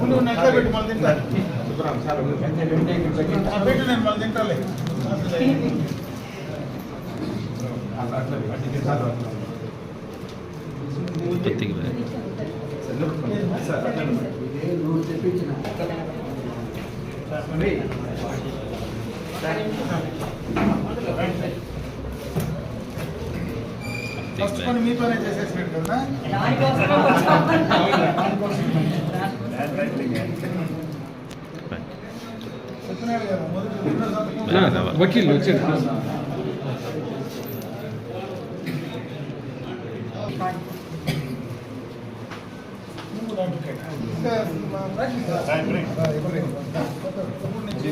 నువ్వు నెట్లో పెట్టు మళ్ళీ తింటా రెండు ఇక్కడ పెట్టి ఆ పెట్టు నేను మళ్ళీ తింటాలే. నువ్వు తెప్పించిన ఫస్ట్ పని మీ పనే చేసేసినట్టు కదా వకీల్ వచ్చాడు. ఎప్పటి నుంచి?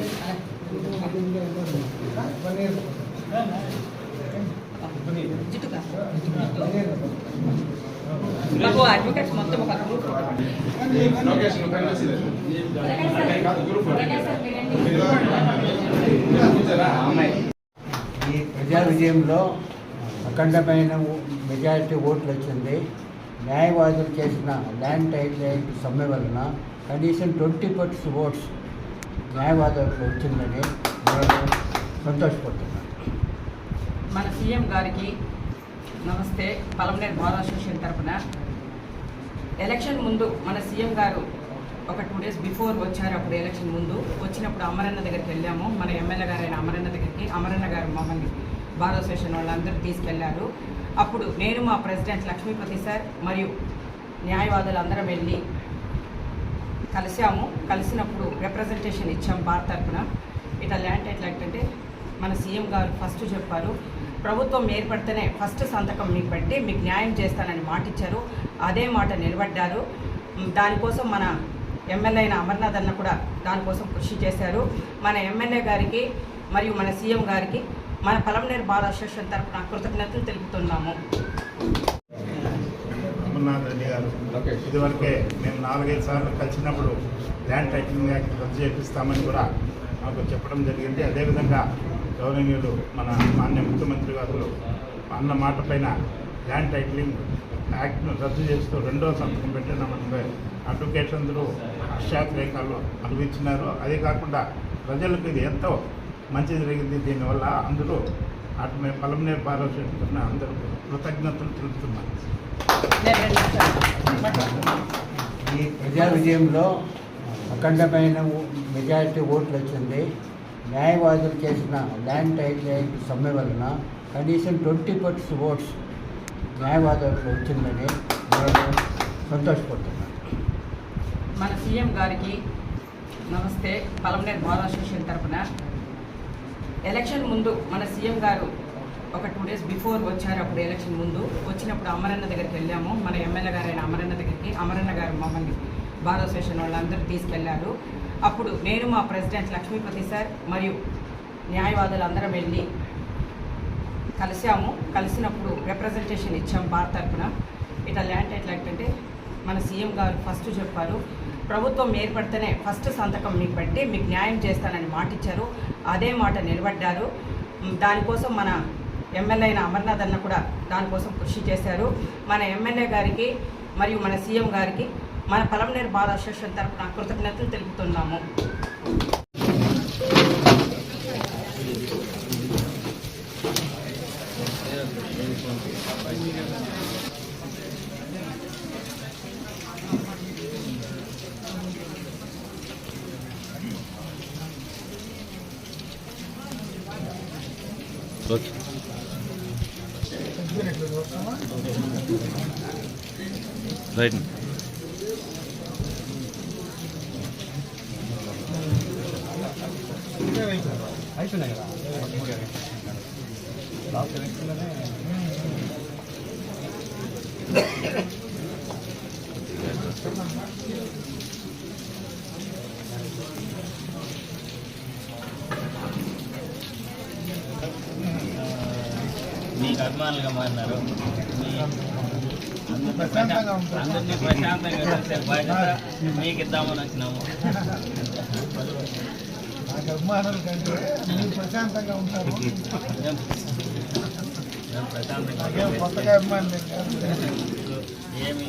మాకు అడ్వకేట్స్ మొత్తం ఒక గ్రూప్ ఈ ప్రజా విజయంలో అఖండమైన మెజారిటీ ఓట్లు వచ్చింది. న్యాయవాదులు చేసిన ల్యాండ్ టైటిల్ సమ్మె వలన కనీసం ట్వంటీ పర్సెంట్ ఓట్స్ న్యాయవాదులకు వచ్చిందని నేను సంతోషపడుతున్నాను. మన సీఎం గారికి నమస్తే. పలమనేరు బార్ అసోసియేషన్ తరపున ఎలక్షన్ ముందు మన సీఎం గారు ఒక టూ డేస్ బిఫోర్ వచ్చారు. అప్పుడు ఎలక్షన్ ముందు వచ్చినప్పుడు అమరన్న దగ్గరికి వెళ్ళాము. మన ఎమ్మెల్యే గారైన అయిన అమరన్న దగ్గరికి అమరన్న గారు మమ్మల్ని బార్ అసోసియేషన్ వాళ్ళందరూ తీసుకెళ్ళారు. అప్పుడు నేను మా ప్రెసిడెంట్ లక్ష్మీపతి సార్ మరియు న్యాయవాదులు అందరం వెళ్ళి కలిసాము కలిసినప్పుడు రిప్రజెంటేషన్ ఇచ్చాం బార్ తరపున. ఇట్లా ల్యాండ్ టైటిల్ అంటే మన సీఎం గారు ఫస్ట్ చెప్పారు. ప్రభుత్వం ఏర్పడితేనే ఫస్ట్ సంతకం మీకు పెట్టి మీకు న్యాయం చేస్తానని మాట ఇచ్చారు అదే మాట నిలబడ్డారు. దానికోసం మన ఎమ్మెల్యే అయిన అమర్నాథ్ అన్న కూడా దానికోసం కృషి చేశారు. మన ఎమ్మెల్యే గారికి మరియు మన సీఎం గారికి మన పలమనేరు బార్ అసోసియేషన్ తరపున కృతజ్ఞతలు తెలుపుతున్నాము. అమర్నాథ్ రెడ్డి గారు ఇదివరకే మేము నాలుగైదు సార్లు కలిసినప్పుడు ల్యాండ్ టైటిలింగ్ యాక్ట్ రద్దు చేపిస్తామని కూడా మాకు చెప్పడం జరిగింది. అదేవిధంగా గౌరవనీయులు మన మాన్య ముఖ్యమంత్రి గారు అన్న మాట పైన ల్యాండ్ టైటిలింగ్ యాక్ట్ను రద్దు చేస్తూ రెండో సంతకం పెట్టినామంటే అడ్వకేట్స్ అందరూ హర్షాతిరేకాలు అనుభవించినారు. అదే కాకుండా ప్రజలకు ఇది ఎంతో మంచి జరిగింది. దీనివల్ల అందరూ అటు మేము పలమనేరు పారోషిస్తున్న అందరూ కృతజ్ఞతలు తెలుపుతున్నాం. ఈ ప్రజా విజయంలో అఖండమైన మెజారిటీ ఓట్లు వచ్చింది. న్యాయవాదులు చేసిన ల్యాండ్ టైటిల్ సమ్మె వలన కనీసం ట్వంటీ పర్సెంట్ ఓట్స్ న్యాయవాదులకు వచ్చిందని నేను సంతోషపడుతున్నాను. మన సీఎం గారికి నమస్తే. పలమనేరు బార్ అసోసియేషన్ తరఫున ఎలక్షన్ ముందు మన సీఎం గారు ఒక టూ డేస్ బిఫోర్ వచ్చారు. అప్పుడు ఎలక్షన్ ముందు వచ్చినప్పుడు అమరన్న దగ్గరికి వెళ్ళాము. మన ఎమ్మెల్యే గారైన అమరన్న దగ్గరికి అమరన్న గారు మమ్మల్ని బార్ అసోసియేషన్ వాళ్ళందరూ తీసుకెళ్ళారు. అప్పుడు నేను మా ప్రెసిడెంట్ లక్ష్మీపతి సార్ మరియు న్యాయవాదులు అందరం వెళ్ళి కలిసాము కలిసినప్పుడు రిప్రజెంటేషన్ ఇచ్చాం బార్ తరపున. ఇట్లా ల్యాండ్ టైటిల్ యాక్ట్ అంటే మన సీఎం గారు ఫస్ట్ చెప్పారు. ప్రభుత్వం ఏర్పడితేనే ఫస్ట్ సంతకం మీకు పెట్టి మీకు న్యాయం చేస్తానని మాట ఇచ్చారు అదే మాట నిలబడ్డారు. దానికోసం మన ఎమ్మెల్యే అయిన అమర్నాథ్ అన్న కూడా దానికోసం కృషి చేశారు. మన ఎమ్మెల్యే గారికి మరియు మన సీఎం గారికి మన పలమనేరు బార్ అసోసియేషన్ తరపున కృతజ్ఞతలు తెలుపుతున్నాము. Okay right. అయిపోయినాయి కదా లాస్ట్ మీకు అభిమానులుగా మారినారు. మీ అందరినీ ప్రశాంతంగా చూసే బాధ్యత మీకు ఇద్దామని వచ్చినాము. నాకు కంటే మీరు ప్రశాంతంగా ఉంటారు. మేము ప్రశాంతంగా నాకేం కొత్తగా అభిమానులు ఏమి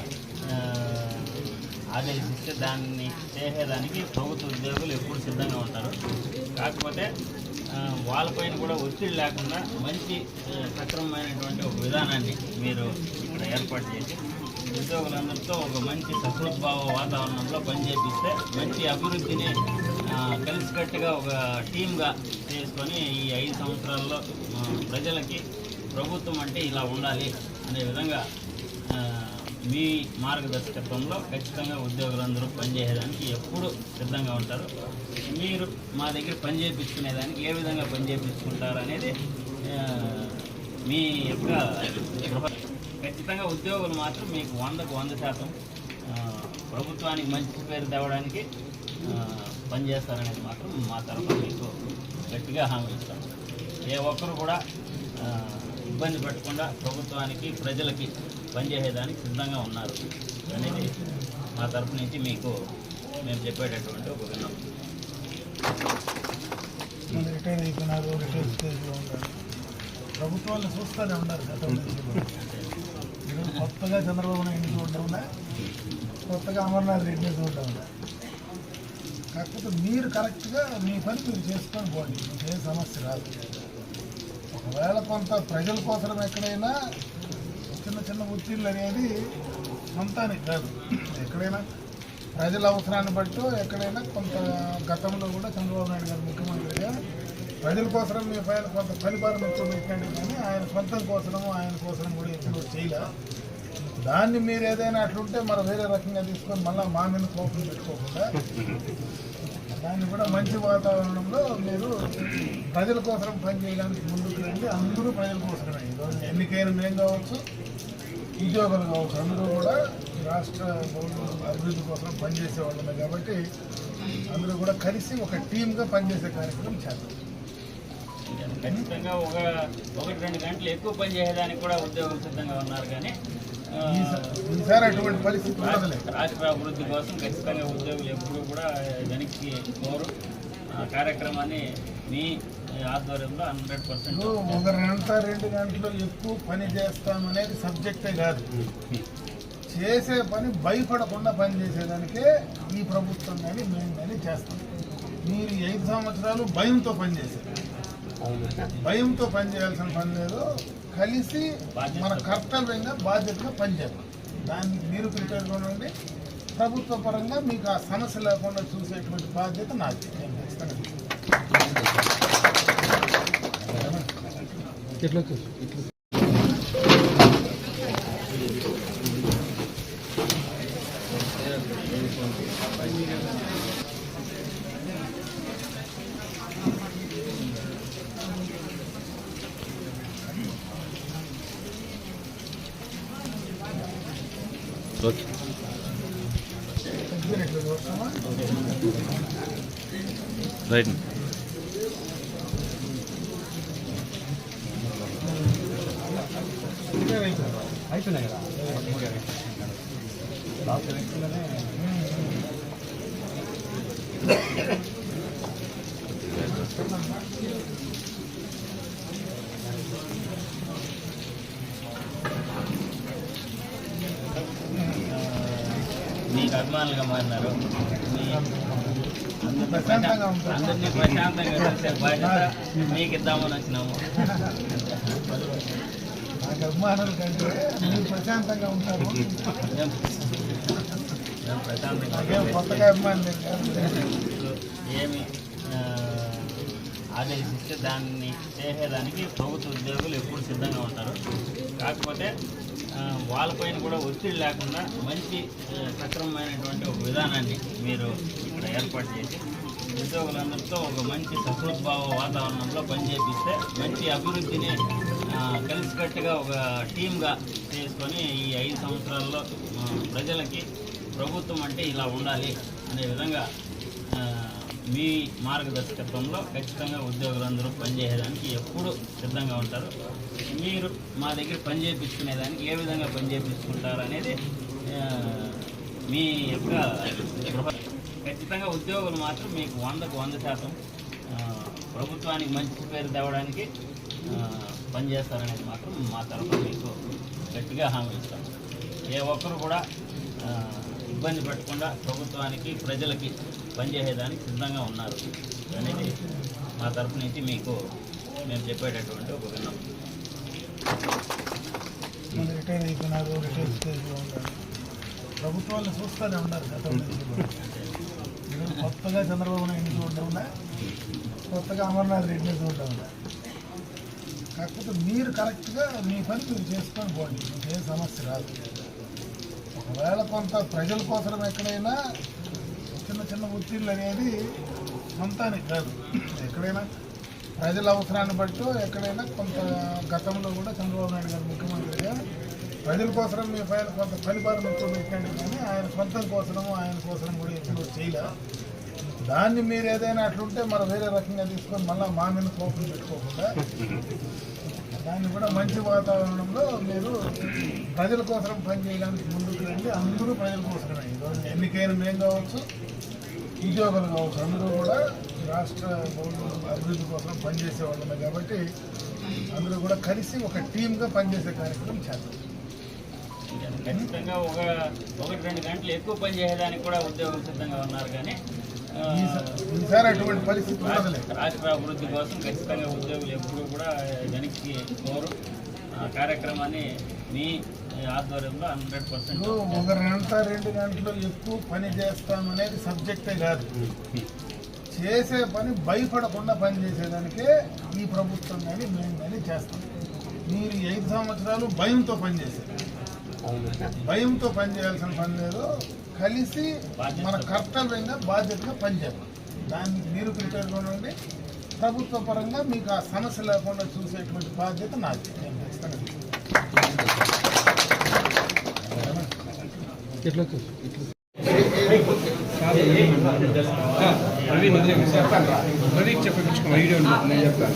ఆదేశిస్తే దాన్ని చేసేదానికి ప్రభుత్వ ఉద్యోగులు ఎప్పుడు సిద్ధంగా ఉంటారు. కాకపోతే వాళ్ళపైన కూడా ఒత్తిడి లేకుండా మంచి సక్రమమైనటువంటి ఒక విధానాన్ని మీరు ఇక్కడ ఏర్పాటు చేసి ఉద్యోగులందరితో ఒక మంచి సహృద్భావ వాతావరణంలో పనిచేపిస్తే మంచి అభివృద్ధిని కలిసికట్టుగా ఒక టీమ్గా చేసుకొని ఈ ఐదు సంవత్సరాల్లో ప్రజలకి ప్రభుత్వం అంటే ఇలా ఉండాలి అనే విధంగా మీ మార్గదర్శకత్వంలో ఖచ్చితంగా ఉద్యోగులందరూ పనిచేసేదానికి ఎప్పుడు సిద్ధంగా ఉంటారు. మీరు మా దగ్గర పని చేయించుకునేదానికి ఏ విధంగా పని చేయించుకుంటారు అనేది మీ యొక్క ఖచ్చితంగా ఉద్యోగులు మాత్రం మీకు వందకు వంద శాతం ప్రభుత్వానికి మంచి పేరు తేవడానికి పనిచేస్తారనేది మాత్రం మా తరఫున మీకు గట్టిగా హామీ ఇస్తాం. ఏ ఒక్కరు కూడా ఇబ్బంది పెట్టకుండా ప్రభుత్వానికి ప్రజలకి పనిచేసేదానికి సిద్ధంగా ఉన్నారు అనేది మా తరపు నుంచి మీకు మేము చెప్పేటటువంటి ఒక విన్నపం. రిటైర్ అయిపోయినారు రిటైర్ స్టేజ్లో ఉన్నారు. ప్రభుత్వాలు చూస్తూనే ఉన్నారు గతంలో కొత్తగా చంద్రబాబు నాయుడు చూడడం కొత్తగా అమర్నాథ్ రెడ్డిని చూడడం ఉందా కాకపోతే మీరు కరెక్ట్గా మీ పని మీరు చేసుకొని పోండి. మీకు ఏ సమస్య రాదు ఒకవేళ కొంత ప్రజల కోసం ఎక్కడైనా చిన్న చిన్న ఒత్తిళ్ళు అనేది సొంతానికి కాదు. ఎక్కడైనా ప్రజల అవసరాన్ని బట్టి ఎక్కడైనా కొంత గతంలో కూడా చంద్రబాబు నాయుడు గారు ముఖ్యమంత్రిగా ప్రజల కోసం మీ పైన కొంత పరిపాలన ఎక్కువ పెట్టండి కానీ ఆయన సొంతం కోసము ఆయన కోసం కూడా ఎప్పుడు చేయలే దాన్ని మీరు ఏదైనా అట్లుంటే మరి వేరే రకంగా తీసుకొని మళ్ళీ మా మీద కోపం పెట్టుకోకుండా దాన్ని కూడా మంచి వాతావరణంలో మీరు ప్రజల కోసం పనిచేయడానికి ముందుకు రండి. అందరూ ప్రజల కోసమే ఈరోజు ఎన్నికైన మేము కావచ్చు ఉద్యోగులు కావచ్చు అందరూ కూడా రాష్ట్ర గవర్నమెంట్ అభివృద్ధి కోసం పనిచేసే వాళ్ళమే కాబట్టి అందరూ కూడా కలిసి ఒక టీమ్గా పనిచేసే కార్యక్రమం చేద్దాం. ఖచ్చితంగా ఒక ఒకటి రెండు గంటలు ఎక్కువ పని చేసేదానికి కూడా ఉద్యోగులు సిద్ధంగా ఉన్నారు కానీ ఈసారి అటువంటి పరిస్థితి రాష్ట్ర అభివృద్ధి కోసం ఖచ్చితంగా ఉద్యోగులు ఎప్పుడూ కూడా వెనక్కి కోరు ఆ కార్యక్రమాన్ని మీ ఆధ్వర్యంలో హండ్రెడ్ పర్సెంట్ ఒక గంట రెండు గంటలు ఎక్కువ పని చేస్తామనేది సబ్జెక్టే కాదు. చేసే పని భయపడకుండా పని చేసేదానికే ఈ ప్రభుత్వం కానీ మేము కానీ చేస్తాం. మీరు ఐదు సంవత్సరాలు భయంతో పనిచేశారు భయంతో పని చేయాల్సిన పని లేదు. కలిసి మన కర్తవ్యంగా బాధ్యతగా పనిచేయాలి దానికి మీరు ప్రిపేర్గా ఉండండి ప్రభుత్వ పరంగా మీకు ఆ సమస్య లేకుండా చూసేటువంటి బాధ్యత నాది. నేను ఓకే. తగ్గినట్లు చూస్తామా రైట్. ప్రిపేర్ అయిపోయింది అయిపోయినాయి కదా లాస్ట్ ఎలక్షన్లోనే మీకు అభిమానులుగా మారినారు మీ అందరినీ ప్రశాంతంగా ఉంటారు. బాధ్యత మీకు ఇద్దామని వచ్చినాము కంటే ప్రశాంతంగా ఉంటారు కొత్తగా అభిమానులు ఏమి ఆ, ఆదేశిస్తే దాన్ని చేసేదానికి ప్రభుత్వ ఉద్యోగులు ఎప్పుడు సిద్ధంగా ఉంటారు కాకపోతే వాళ్ళపైన కూడా ఒత్తిడి లేకుండా మంచి సక్రమమైనటువంటి ఒక విధానాన్ని మీరు ఇక్కడ ఏర్పాటు చేసి ఉద్యోగులందరితో ఒక మంచి సహృద్భావ వాతావరణంలో పనిచేపిస్తే మంచి అభివృద్ధిని కలిసికట్టుగా ఒక టీమ్గా చేసుకొని ఈ ఐదు సంవత్సరాల్లో ప్రజలకి ప్రభుత్వం అంటే ఇలా ఉండాలి అనే విధంగా మీ మార్గదర్శకత్వంలో ఖచ్చితంగా ఉద్యోగులందరూ పనిచేయడానికి ఎప్పుడు సిద్ధంగా ఉంటారు. మీరు మా దగ్గర పని చేయించుకునేదానికి ఏ విధంగా పని చేయించుకుంటారు అనేది మీ యొక్క ఖచ్చితంగా ఉద్యోగులు మాత్రం మీకు వందకు వంద శాతం ప్రభుత్వానికి మంచి పేరు తేవడానికి పనిచేస్తారనేది మాత్రం మా తరఫున మీకు గట్టిగా హామీ ఇస్తాం. ఏ ఒక్కరు కూడా ఇబ్బంది పెట్టకుండా ప్రభుత్వానికి ప్రజలకి పనిచేసేదానికి సిద్ధంగా ఉన్నారు అనేది మా తరఫు నుంచి మీకు మేము చెప్పేటటువంటి ఒక విన్నపం. రిటైర్ అయిపోయినారు రిటైర్ స్టేజ్లో ఉన్నారు ప్రభుత్వాలు చూస్తూనే ఉన్నారు గతం నుంచి కొత్తగా చంద్రబాబు నాయుడు చూడడం కొత్తగా అమర్నాథ్ రెడ్డిని చూడడం కాకపోతే మీరు కరెక్ట్గా మీ పని మీరు చేసుకొని పోండి మీకు సమస్య రాదు. ఒకవేళ కొంత ప్రజల కోసం ఎక్కడైనా చిన్న చిన్న ఒత్తిళ్ళు అనేది సొంతానికి కాదు. ఎక్కడైనా ప్రజల అవసరాన్ని బట్టి ఎక్కడైనా కొంత గతంలో కూడా చంద్రబాబు నాయుడు గారు ముఖ్యమంత్రిగా ప్రజల కోసం మీ పైన కొంత పరిపాలన ఎక్కువ పెట్టండి కానీ ఆయన సొంతం కోసము ఆయన కోసం కూడా ఎప్పుడు చేయలే. దాన్ని మీరు ఏదైనా అట్లుంటే మరి వేరే రకంగా తీసుకొని మళ్ళీ మా మీద కోపం పెట్టుకోకుండా దాన్ని కూడా మంచి వాతావరణంలో మీరు ప్రజల కోసం పనిచేయడానికి ముందుకు వెళ్ళి అందరూ ప్రజల కోసమే ఈరోజు ఎన్నికైన మేము కావచ్చు ఉద్యోగులు కావచ్చు అందరూ కూడా రాష్ట్ర అభివృద్ధి కోసం పనిచేసే వాళ్ళమే కాబట్టి అందరూ కూడా కలిసి ఒక టీమ్గా పనిచేసే కార్యక్రమం చేద్దాం. ఖచ్చితంగా ఒక ఒకటి రెండు గంటలు ఎక్కువ పని చేయడానికి కూడా ఉద్యోగులు సిద్ధంగా ఉన్నారు కానీ ఈసారి అటువంటి పరిస్థితి రాష్ట్ర అభివృద్ధి కోసం ఖచ్చితంగా ఉద్యోగులు ఎప్పుడూ కూడా వెనక్కి కోరు. ఆ కార్యక్రమాన్ని మీ ఆధ్వర్యంలో హండ్రెడ్ పర్సెంట్ ఒక గంట రెండు గంటలు ఎక్కువ పని చేస్తాం అనేది సబ్జెక్టే కాదు. చేసే పని భయపడకుండా పని చేసేదానికే ఈ ప్రభుత్వం కానీ మేము కానీ చేస్తాం. మీరు ఐదు సంవత్సరాలు భయంతో పనిచేశారు భయంతో పని చేయాల్సిన పని లేదు. కలిసి మన కర్తవ్యంగా బాధ్యతగా పనిచేయాలి దానికి మీరు ప్రిపేర్గా ఉండండి ప్రభుత్వ పరంగా మీకు ఆ సమస్య లేకుండా చూసేటువంటి బాధ్యత నాది. నేను ఖచ్చితంగా వీడియో నేను చెప్తాను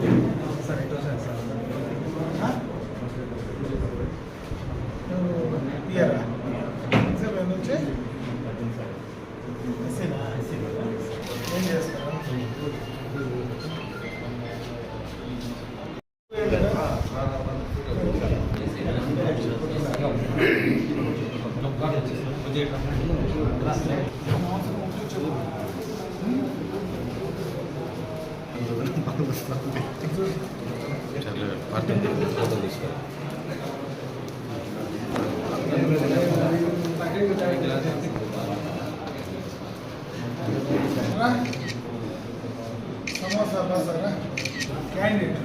వస్తాను సరే ఆ? నువ్వు ఇయ్యరా వచ్చి ఎస్సీనా? ఏం చేస్తారా సమోసా బసారా క్యాండిడేట్